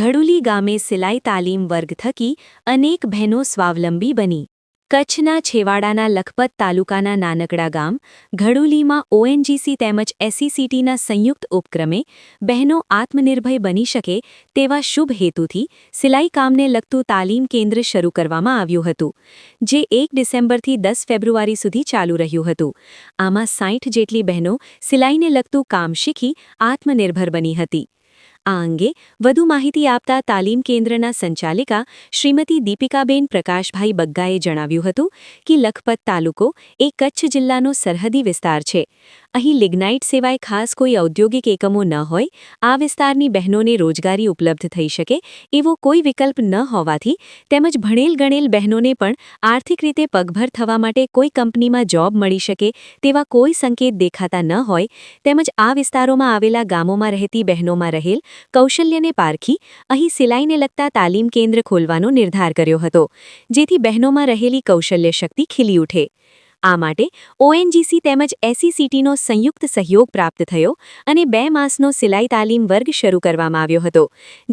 ઘડુલી ગામે સિલાઈ તાલીમ વર્ગ થકી અનેક બહેનો સ્વાવલંબી બની. કચ્છના છેવાડાના લખપત તાલુકાના નાનકડા ગામ, ઘડુલીમાં ઓએનજીસી તેમજ એસસીસીટીના સંયુક્ત ઉપક્રમે બહેનો આત્મનિર્ભય બની શકે તેવા શુભ હેતુથી સિલાઈ કામને લગતું તાલીમ કેન્દ્ર શરૂ કરવામાં આવ્યું હતું, જે એક ડિસેમ્બરથી દસ ફેબ્રુઆરી સુધી ચાલુ રહ્યું હતું. આમાં સાઠ જેટલી બહેનો સિલાઈને લગતું કામ શીખી આત્મનિર્ભર બની હતી. આ અંગે વધુ માહિતી આપતા તાલીમ કેન્દ્રના સંચાલિકા શ્રીમતી દીપિકાબેન પ્રકાશભાઈ બગ્ગાએ જણાવ્યું હતું કે લખપત તાલુકો એ કચ્છ જિલ્લાનો સરહદી વિસ્તાર છે. અહીં લિગ્નાઇટ સિવાય ખાસ કોઈ ઔદ્યોગિક એકમો ન હોય, આ વિસ્તારની બહેનોને રોજગારી ઉપલબ્ધ થઈ શકે એવો કોઈ વિકલ્પ ન હોવાથી તેમજ ભણેલ ગણેલ બહેનોને પણ આર્થિક રીતે પગભર થવા માટે કોઈ કંપનીમાં જોબ મળી શકે તેવા કોઈ સંકેત દેખાતા ન હોય, તેમજ આ વિસ્તારોમાં આવેલા ગામોમાં રહેતી બહેનોમાં રહેલ કૌશલ્યને પારખી અહીં સિલાઈને લગતા તાલીમ કેન્દ્ર ખોલવાનો નિર્ધાર કર્યો હતો, જેથી બહેનોમાં રહેલી કૌશલ્ય શક્તિ ખીલી ઉઠે. આ માટે ઓએનજીસી તેમજ એસસીસીટીનો સંયુક્ત સહયોગ પ્રાપ્ત થયો અને બે માસનો સિલાઈ તાલીમ વર્ગ શરૂ કરવામાં આવ્યો હતો,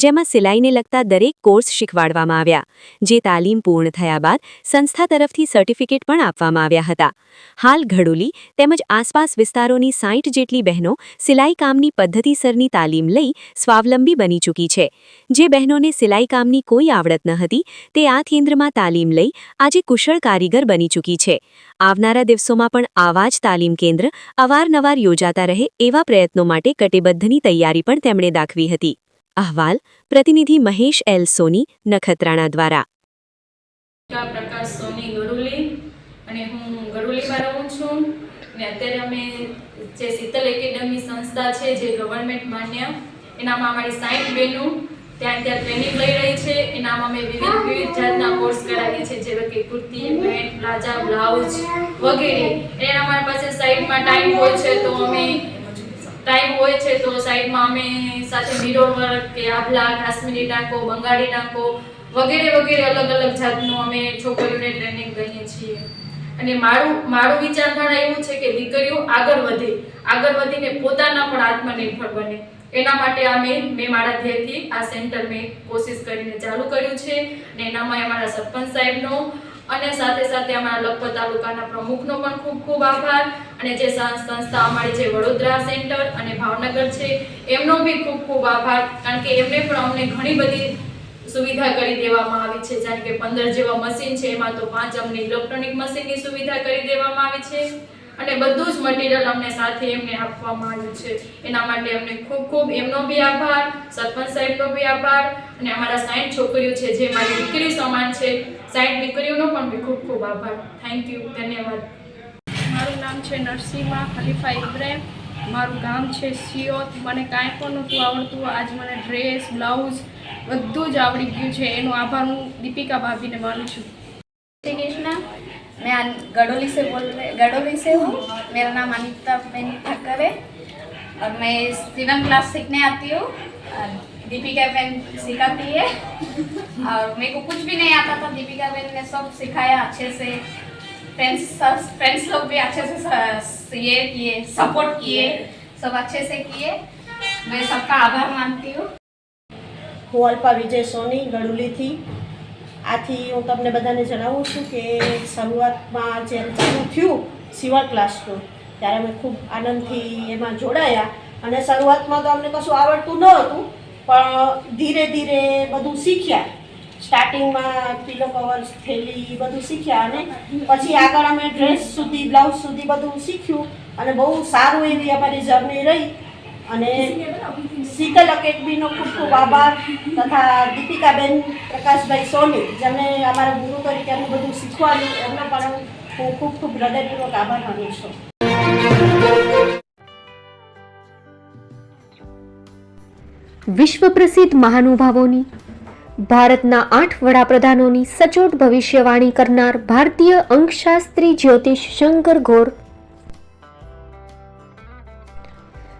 જેમાં સિલાઈને લગતા દરેક કોર્સ શીખવાડવામાં આવ્યા, જે તાલીમ પૂર્ણ થયા બાદ સંસ્થા તરફથી સર્ટિફિકેટ પણ આપવામાં આવ્યા હતા. હાલ ઘડુલી તેમજ આસપાસ વિસ્તારોની સાઠ જેટલી બહેનો સિલાઈ કામની પદ્ધતિસરની તાલીમ લઈ સ્વાવલંબી બની ચૂકી છે. જે બહેનોને સિલાઈ કામની કોઈ આવડત ન હતી, તે આ કેન્દ્રમાં તાલીમ લઈ આજે કુશળ કારીગર બની ચૂકી છે. આવનારા દિવસોમાં પણ આવા જ તાલીમ કેન્દ્ર અવારનવાર યોજાતા રહે એવા પ્રયત્નો માટે કટિબદ્ધની તૈયારી પણ તેમણે દાખવી હતી. અહેવાલ, પ્રતિનિધિ મહેશ એલ સોની, નખત્રાણા દ્વારા. અને અત્યારે અમે જે શીતલ એકેડમી સંસ્થા છે જે ગવર્મેન્ટ માન્ય, એનામાં અમારી સાઈઠ બહેનો ત્યાં ત્યાં ટ્રેનિંગ લઈ રહી છે. એનામાં અમે વિવિધ વિવિધ જાતના કોર્સ કરાવીએ છીએ જેવા કે કુર્તી પેન્ટ પ્લાઝા બ્લાઉઝ વગેરે. એના અમારી પાસે સાઈડમાં ટાઈમ હોય છે તો અમે ટાઈમ હોય છે તો સાઈડમાં અમે સાથે મિરર વર્ક કે આભલા કાશ્મીરી ટાંકો બંગાળી ટાંકો વગેરે વગેરે અલગ અલગ જાતનું અમે છોકરીઓને ટ્રેનિંગ દઈએ છીએ. અને મારું મારું વિચારધારા એવું છે કે દીકરીઓ આગળ વધે. આગળ વધીને પોતાના પણ આત્મનિર્ભર બને. એના માટે આ મેં મેં મારા ધ્યેયથી આ સેન્ટર મેં કોશિશ કરીને ચાલુ કર્યું છે અને એનામાં અમારા સરપંચ સાહેબનો અને સાથે સાથે અમારા લખપત તાલુકાના પ્રમુખનો પણ ખૂબ ખૂબ આભાર અને જે સંસ્થા અમારી જે વડોદરા સેન્ટર અને ભાવનગર છે, એમનો બી ખૂબ ખૂબ આભાર કારણ કે એમને પણ અમને ઘણી બધી સુવિધા કરી દેવામાં આવી છે જેમ કે પંદર જેવા મશીન છે, એમાં તો પાંચ અમને ઇલેક્ટ્રોનિક મશીનની સુવિધા કરી દેવામાં આવી છે. અને બધું જ મટીરિયલ અમને સાથે એમને આપવામાં આવ્યું છે. એના માટે અમને ખૂબ ખૂબ એમનો બી આભાર સરપંચ સાહેબનો બી આભાર અને અમારા સાઈઠ છોકરીઓ છે જે મારી દીકરી સમાન છે. સાઈઠ દીકરીઓનો પણ બી ખૂબ ખૂબ આભાર. થેન્ક યુ ધન્યવાદ. મારું નામ છે નરસિંહમાં ખલીફા ઇબ્રાહિમ. મારું ગામ છે સિયોત. મને કાંઈ પણ નહોતું આવડતું. આજ મને ડ્રેસ બ્લાઉઝ બધું જ આવડી ગયું છે. એનો આભાર હું દીપિકા ભાભીને માનું છું. શ્રી કૃષ્ણ. मैं गडोली से बोल रहे गडोली से हूँ। मेरा नाम अनिता बेन ठक्कर है। और मैं सीवन क्लास सीखने आती हूँ। दीपिका बहन सिखाती है। और मेरे को कुछ भी नहीं आता था। दीपिका बहन ने सब सिखाया अच्छे से। फ्रेंड्स फ्रेंड्स लोग भी अच्छे से ये किए सपोर्ट किए। सब अच्छे से किए। मैं सबका आभार मानती हूँ। हूँ अल्पा विजय सोनी, गडोली थी। આથી હું તમને બધાને જણાવું છું કે શરૂઆતમાં જેમ ચાલુ થયું સિવણ ક્લાસનું ત્યારે અમે ખૂબ આનંદથી એમાં જોડાયા. અને શરૂઆતમાં તો અમને કશું આવડતું ન હતું, પણ ધીરે ધીરે બધું શીખ્યા. સ્ટાર્ટિંગમાં પિલો કવર થેલી બધું શીખ્યા અને પછી આગળ અમે ડ્રેસ સુધી બ્લાઉઝ સુધી બધું શીખ્યું. અને બહુ સારું એવી અમારી જર્ની રહી. અને શીતલ અકેડમીનો ખૂબ ખૂબ આભાર તથા દીપિકાબેન પ્રકાશભાઈ સોની જેમણે અમારા ગુરુ તરીકે અમને બધું શીખવાડ્યું, એમનો પણ હું ખૂબ ખૂબ હૃદયપૂર્વક આભાર માનું છું. વિશ્વ પ્રસિદ્ધ મહાનુભાવોની, ભારતના આઠ વડાપ્રધાનોની સચોટ ભવિષ્યવાણી કરનાર ભારતીય અંકશાસ્ત્રી જ્યોતિષ શંકર ઘોર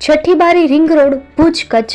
છઠ્ઠી બારી ring road Bhuj Kutch.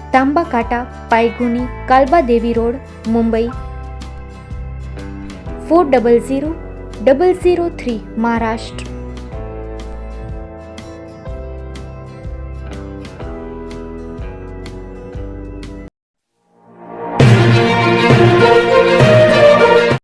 Tamba Kanta Paydhuni Kalbadevi road Mumbai. Four double zero double zero three Maharashtra.